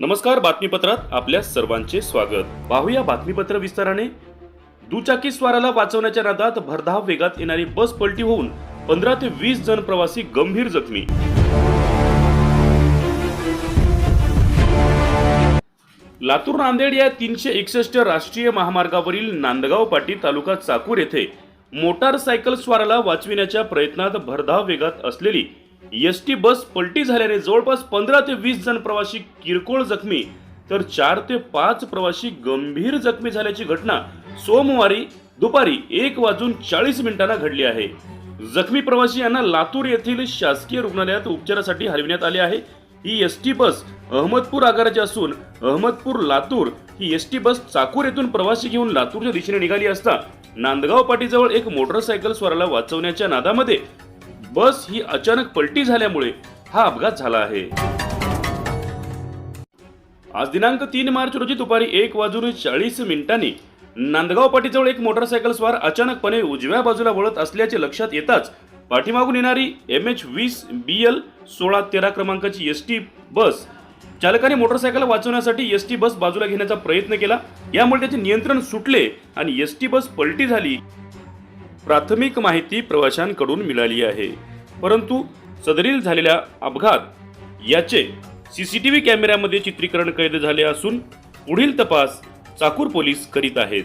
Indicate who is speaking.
Speaker 1: नमस्कार बातमीपत्रात आपल्या सर्वांचे स्वागत. पाहूया बातमीपत्र विस्ताराने. दुचाकी स्वाराला वाचवण्याच्या नादात भरधाव वेगात येणारी बस पलटी होऊन पंधरा ते वीस जण प्रवासी गंभीर जखमी. लातूर नांदेड या तीनशे एकसष्ट राष्ट्रीय महामार्गावरील नांदगाव पाटी तालुका चाकूर येथे मोटारसायकल स्वाराला वाचविण्याच्या प्रयत्नात भरधाव वेगात असलेली एस टी बस पलटी झाल्याने जवळपास पंधरा ते वीस जण प्रवासी किरकोळ जखमी तर चार ते पाच प्रवासी गंभीर जखमी झाल्याची घटना सोमवारी दुपारी एक वाजून चाळीस मिनिटांना घडली आहे. जखमी प्रवासी यांना लातूर येथील शासकीय रुग्णालयात उपचारासाठी हलविण्यात आले आहे. ही एस टी बस अहमदपूर आगाराची असून अहमदपूर लातूर ही एस टी बस चाकूर येथून प्रवासी घेऊन लातूरच्या दिशेने निघाली असता नांदगाव पाटीजवळ एक मोटरसायकल स्वाराला वाचवण्याच्या नादामध्ये बस ही अचानक पलटी झाल्यामुळे हा अपघात झाला आहे. आज दिनांक तीन मार्च रोजी दुपारी एक वाजून चाळीस मिनिटांनी नांदगाव पाटीजवळ एक मोटरसायकल स्वार अचानकपणे उजव्या बाजूला वळत असल्याचे लक्षात येताच पाठीमागून येणारी एम एच वीस बी एल सोळा तेरा क्रमांकाची एस टी बस चालकाने मोटरसायकल वाचवण्यासाठी एस टी बस बाजूला घेण्याचा प्रयत्न केला. यामुळे त्याचे नियंत्रण सुटले आणि एस टी बस पलटी झाली. प्राथमिक माहिती प्रवाशांकडून मिळाली आहे. परंतु सदरील झालेल्या अपघात याचे सी सी टी व्ही कॅमेऱ्यामध्ये चित्रीकरण कैद झाले असून पुढील तपास चाकूर पोलीस करीत आहेत.